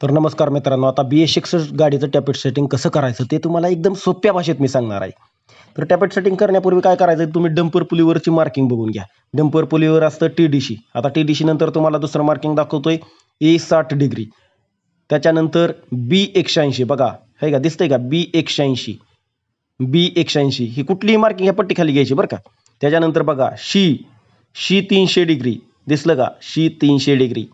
तर नमस्कार मित्रांनो आता बी एस सिक्स गाडीचं टॅपेट सेटिंग कसं करायचं ते तुम्हाला एकदम सोप्या भाषेत मी सांगणार आहे. तर टॅपेट सेटिंग करण्यापूर्वी काय करायचं तुम्ही डंपर पुलीवरची मार्किंग बघून घ्या. डंपर पुलीवर असतं टी डी सी आता टी डी सी नंतर तुम्हाला दुसरं मार्किंग दाखवतोय ए साठ डिग्री त्याच्यानंतर बी एकशेऐंशी बघा. हे का? दिसतंय का? बी एकशेऐंशी बी एकशेऐंशी ही कुठलीही मार्किंग ह्या पट्टीखाली घ्यायची बरं का. त्याच्यानंतर बघा शी शी तीनशे डिग्री दिसलं का? शी तीनशे डिग्री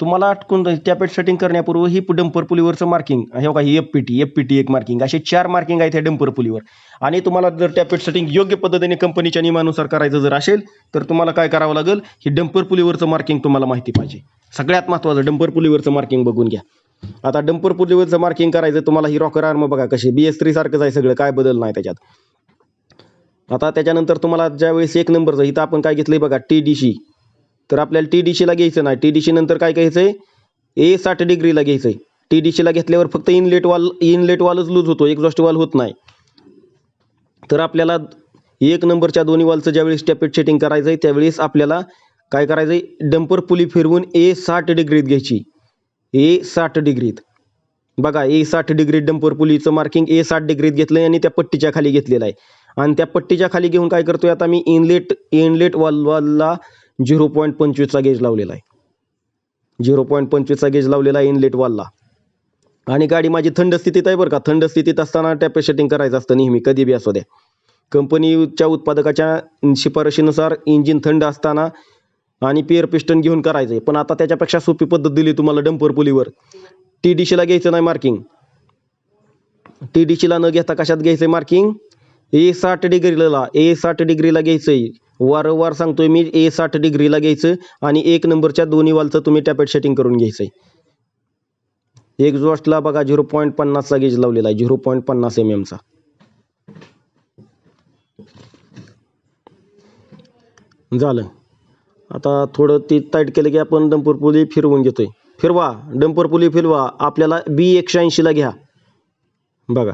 तुम्हाला कोण टॅपेट सेटिंग करण्यापूर्वी ही डंपर पुलीवरचं मार्किंग हे बघा ही F P T F P T एक मार्किंग असे चार मार्किंग आहेत ह्या डंपर पुलीवर. आणि तुम्हाला जर टॅपेट सेटिंग योग्य पद्धतीने कंपनीच्या नियमानुसार करायचं जर असेल तर तुम्हाला काय करावं लागेल? ही डंपर पुलीवरचं मार्किंग तुम्हाला माहिती पाहिजे. सगळ्यात महत्त्वाचं डंपर पुलीवरचं मार्किंग बघून घ्या. आता डंपर पुलीवरचं मार्किंग करायचं तुम्हाला ही रॉकर आर्म बघा कशी बी एस थ्री सारखंच आहे सगळं काय बदल नाही त्याच्यात. आता त्याच्यानंतर तुम्हाला ज्यावेळेस एक नंबरचं इथं आपण काय घेतलंय बघा टी डी सी तर आपल्याला टी डी सीला घ्यायचं नाही. टी डी सी नंतर काय घ्यायचं आहे? ए साठ डिग्रीला घ्यायचं आहे. टी डी सीला घेतल्यावर फक्त इनलेट वाल इनलेट वालच लूज होतो. एक्झॉस्ट वाल होत नाही. तर आपल्याला एक नंबरच्या दोन्ही वालचं ज्यावेळेस टॅपेट सेटिंग करायचं आहे त्यावेळेस आपल्याला काय करायचं आहे? डंपर पुली फिरवून ए साठ डिग्रीत घ्यायची. ए साठ डिग्रीत. बघा ए साठ डिग्री डंपर पुलीचं मार्किंग ए साठ डिग्रीत घेतलं आणि त्या पट्टीच्या खाली घेतलेलं आहे. आणि त्या पट्टीच्या खाली घेऊन काय करतोय आता मी इनलेट इनलेट वाल वालला झिरो पॉईंट पंचवीसचा गेज लावलेला आहे. झिरो पॉईंट पंचवीसचा गेज लावलेला आहे इनलेट वालला आणि गाडी माझी थंड स्थितीत आहे बरं का. थंड स्थितीत असताना टॅप सेटिंग करायचं असतं नेहमी कधी बी असू द्या. कंपनीच्या उत्पादकाच्या शिफारशीनुसार इंजिन थंड असताना आणि पेअर पिस्टन घेऊन करायचं आहे पण आता त्याच्यापेक्षा सोपी पद्धत दिली तुम्हाला डंपर पुलीवर टी डी सीला घ्यायचं नाही मार्किंग टी डी सीला न घेता कशात घ्यायचं आहे मार्किंग ए साठ डिग्रीला ए साठ डिग्रीला घ्यायचं आहे वारंवार सांगतोय मी ए साठ डिग्रीला घ्यायचं आणि एक नंबरच्या दोन्ही वालचं तुम्ही टॅपेट सेटिंग करून घ्यायचं आहे एक्झॉस्टला बघा झिरो पॉईंट पन्नासचा गेज लावलेला आहे झिरो पॉईंट पन्नास एम एमचा झालं. आता थोडं ती टाईट केलं की आपण डंपर पुली फिरवून घेतोय. फिरवा डंपर पुली फिरवा आपल्याला बी एकशे ऐंशीला घ्या. बघा.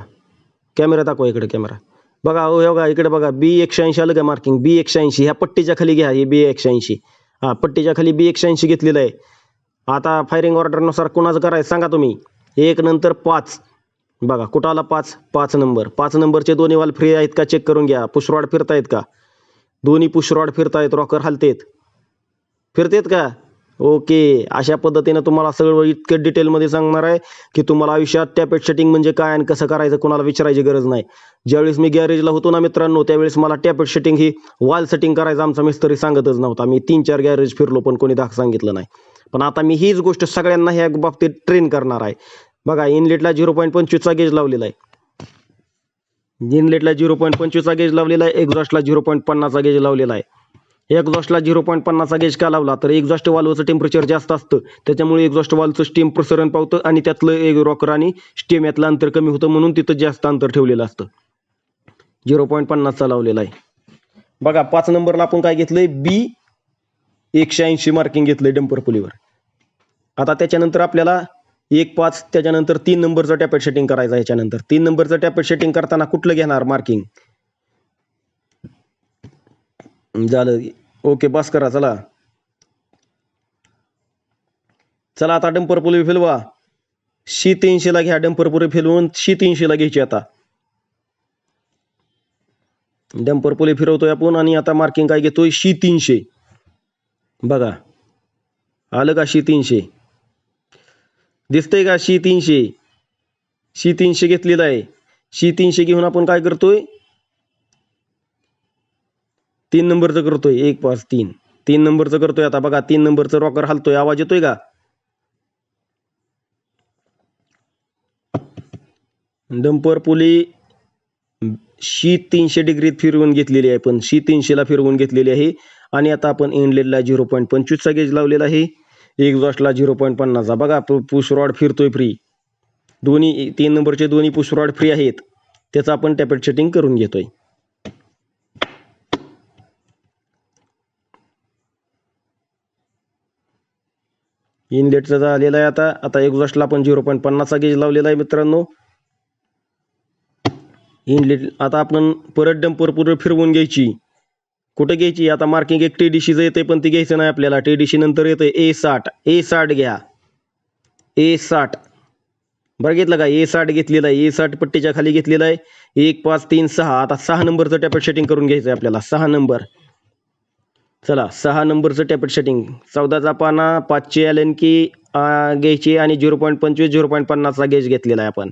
कॅमेरा दाखवा इकडे कॅमेरा बघा हो बघा इकडे बघा बी एकशे ऐंशी आलं का मार्किंग बी एकशे ऐंशी. ह्या पट्टीच्या खाली घ्या हे बी एकशे ऐंशी. हा पट्टीच्या खाली बी एकशे ऐंशी घेतलेलं आहे. आता फायरिंग ऑर्डरनुसार कोणाचं करायचं सांगा तुम्ही. एक नंतर पाच. बघा कुठं आला पाच? पाच नंबर. पाच नंबरचे दोन्ही वाल फ्री आहेत का? चेक करून घ्या. पुशरॉड फिरतायत का? दोन्ही पुशरॉड फिरतायत रॉकर हलतेत. फिरतेत का? ओके अशा पद्धतीनं तुम्हाला सगळं इतकं डिटेलमध्ये सांगणार आहे की तुम्हाला आयुष्यात टॅपेट सेटिंग म्हणजे काय आणि कसं करायचं कोणाला विचारायची गरज नाही. ज्यावेळेस मी गॅरेजला होतो ना मित्रांनो त्यावेळेस मला टॅपेट सेटिंग ही वॉल सेटिंग करायचं आमचा मिस्त्री सांगतच नव्हता. मी तीन चार गॅरेज फिरलो पण कोणी दाख सांगितलं नाही. पण आता मी हीच गोष्ट सगळ्यांना ह्या बाबतीत ट्रेन करणार आहे. बघा इनलेटला झिरो पॉईंट पंचवीसचा गेज लावलेला आहे. इनलेटला झिरो पॉईंट पंचवीसचा गेज लावलेला आहे एक्झॉस्टला झिरो पॉईंट पन्नासचा गेज लावलेला आहे. एक्झॉस्टला झिरो पॉईंट पन्नासचा गेज का लावला तर एक्झॉस्ट वाल्वचं टेम्परेचर जास्त असतं. त्याच्यामुळे एक्झॉस्ट वाल्वचं स्टीम प्रसरण पावतं आणि त्यातलं एक रॉकर आणि स्टीम यातलं अंतर कमी होतं म्हणून तिथं जास्त अंतर ठेवलेलं असतं. झिरो पॉईंट पन्नासचा लावलेला आहे. बघा पाच नंबरला आपण काय घेतलंय? बी एकशे ऐंशी मार्किंग घेतलंय डंपर पुलीवर आता त्याच्यानंतर आपल्याला एक पाच त्याच्यानंतर तीन नंबरचं टॅपेट सेटिंग करायचं याच्यानंतर. तीन नंबरचं टॅपेट सेटिंग करताना कुठलं घेणार मार्किंग झालं. ओके बस करा चला. चला आता डंपर पुली शी तीनशेला घ्या डंपर पुरी फिरवून शी तीनशेला घ्यायची आता. डंपर पुली फिरवतोय आपण आणि आता मार्किंग काय घेतोय? शी तीनशे. बघा. आलं का शी तीनशे? दिसतंय का शी तीनशे? शी तीनशे घेतलेलं आहे. शी तीनशे घेऊन आपण काय करतोय? तीन नंबरचं करतोय एक पाच तीन. तीन नंबरचं करतोय आता बघा तीन नंबरचं रॉकर हलतोय. आवाज येतोय का? डंपर पुली शी तीनशे डिग्रीत फिरवून घेतलेली आहे पण शी तीनशेला फिरवून घेतलेली आहे. आणि आता आपण इनलेटला झिरो पॉईंट पंचवीसचा गेज लावलेला आहे. एक्झॉस्टला झिरो पॉईंट पन्नासचा. बघा पुश रॉड फिरतोय फ्री दोन्ही तीन नंबरचे दोन्ही पुश रॉड फ्री आहेत. त्याचं आपण टॅपेट सेटिंग करून घेतोय. इनलेटचं आलेला आहे आता. आता एक्झॉस्टला आपण झिरो पॉईंट पन्नासचा गेज लावलेला आहे मित्रांनो. इनलेट आता आपण परत डंपर पुढे फिरवून घ्यायची. कुठे घ्यायची? आता मार्किंग एक टी डी सीचं येते पण ती घ्यायचं नाही आपल्याला. टी डी सी नंतर येते ए साठ. ए साठ घ्या. ए साठ. बरं घेतलं का? ए साठ घेतलेला आहे. ए साठ पट्टीच्या खाली घेतलेलं आहे. एक पाच तीन सहा. आता सहा नंबरचं टॅपेट सेटिंग करून घ्यायचं आहे आपल्याला. सहा नंबर. चला सहा नंबरचं टॅपेट सेटिंग चौदाचा पाना पाचशे एल की घ्यायची आणि झिरो पॉईंट पंचवीस झिरो पॉईंट पन्नासचा गेज घेतलेला आहे आपण.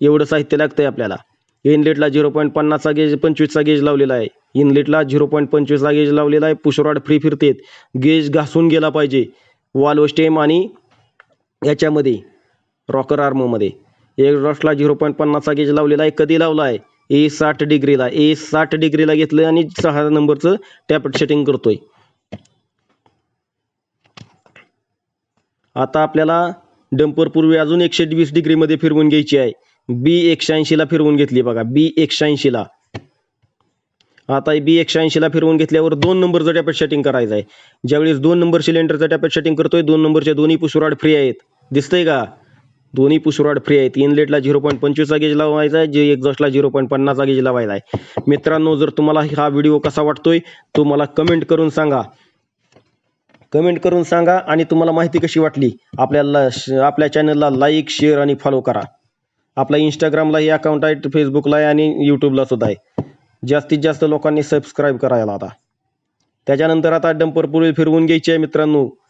एवढं साहित्य लागतं आहे आपल्याला इनलेटला झिरो पॉईंट पन्नासचा गेज पंचवीसचा गेज लावलेला आहे. इनलेटला झिरो पॉईंट पंचवीसचा गेज लावलेला आहे. पुशरॉड फ्री फिरतेत. गेज घासून गेला पाहिजे. वाल्व स्टेम आणि याच्यामध्ये रॉकर आर्ममध्ये एक रॉसला झिरो पॉईंट पन्नासचा गेज लावलेला आहे. कधी लावला आहे? ए साठ डिग्रीला ए साठ डिग्रीला घेतलं आणि सहा नंबरचं टॅप सेटिंग करतोय. आता आपल्याला डंपर पूर्वी अजून एकशे वीस डिग्रीमध्ये फिरवून घ्यायची आहे. बी एकशे ऐंशीला फिरवून घेतली बघा बी एकशे ऐंशीला आता बी एकशे ऐंशीला फिरवून घेतल्यावर दोन नंबरचं टॅपेट सेटिंग करायचं आहे. ज्यावेळेस दोन नंबर सिलेंडरचं टॅपेट सेटिंग करतोय दोन नंबरचे दोन्ही पुसुराड फ्री आहेत. दिसतंय का? दोन्ही पुशरॉड फ्री आहेत. इनलेटला झिरो पॉईंट पंचवीसचा गेज लावायचा आहे. जे एक्झॉस्टला झिरो पॉईंट पन्नासचा गेज लावायचा आहे. मित्रांनो जर तुम्हाला हा व्हिडिओ कसा वाटतोय तो मला कमेंट करून सांगा. कमेंट करून सांगा आणि तुम्हाला माहिती कशी वाटली आपल्याला श- आपल्या चॅनलला लाईक शेअर आणि फॉलो करा. आपला इंस्टाग्रामलाही अकाउंट आहे फेसबुकला आहे आणि यूट्यूबला सुद्धा आहे. जास्तीत जास्त लोकांनी सबस्क्राईब करायला आता. त्याच्यानंतर आता डंपर फिरवून घ्यायची आहे मित्रांनो.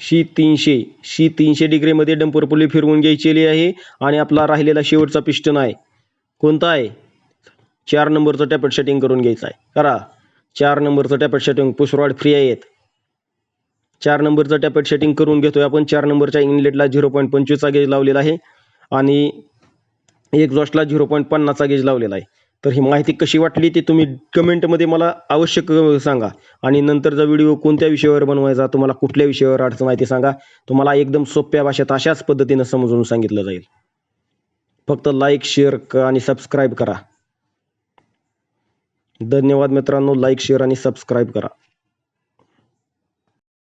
शी तीनशे शी तीनशे डिग्रीमध्ये डंपर पुली फिरवून घ्यायची आहे आणि आपला राहिलेला शेवटचा पिस्टन आहे. कोणता आहे? चार नंबरचं टॅपेट सेटिंग करून घ्यायचं आहे. करा. चार नंबरचं टॅपेट सेटिंग पुशरॉड फ्री आहेत. चार नंबरचं टॅपेट सेटिंग करून घेतोय आपण. चार नंबरच्या इनलेटला झिरो पॉईंट पंचवीसचा गेज लावलेला आहे. आणि एक्झॉस्टला झिरो पॉईंट पन्नासचा गेज लावलेला आहे. तर ही माहिती कशी वाटली ती तुम्ही कमेंटमध्ये मला आवश्यक सांगा. आणि नंतरचा व्हिडिओ कोणत्या विषयावर बनवायचा तुम्हाला कुठल्या विषयावर अडचण आहे ते सांगा. तुम्हाला एकदम सोप्या भाषेत अशाच पद्धतीनं समजून सांगितलं जाईल. फक्त लाईक शेअर आणि सबस्क्राईब करा. धन्यवाद मित्रांनो लाईक शेअर आणि सबस्क्राईब करा.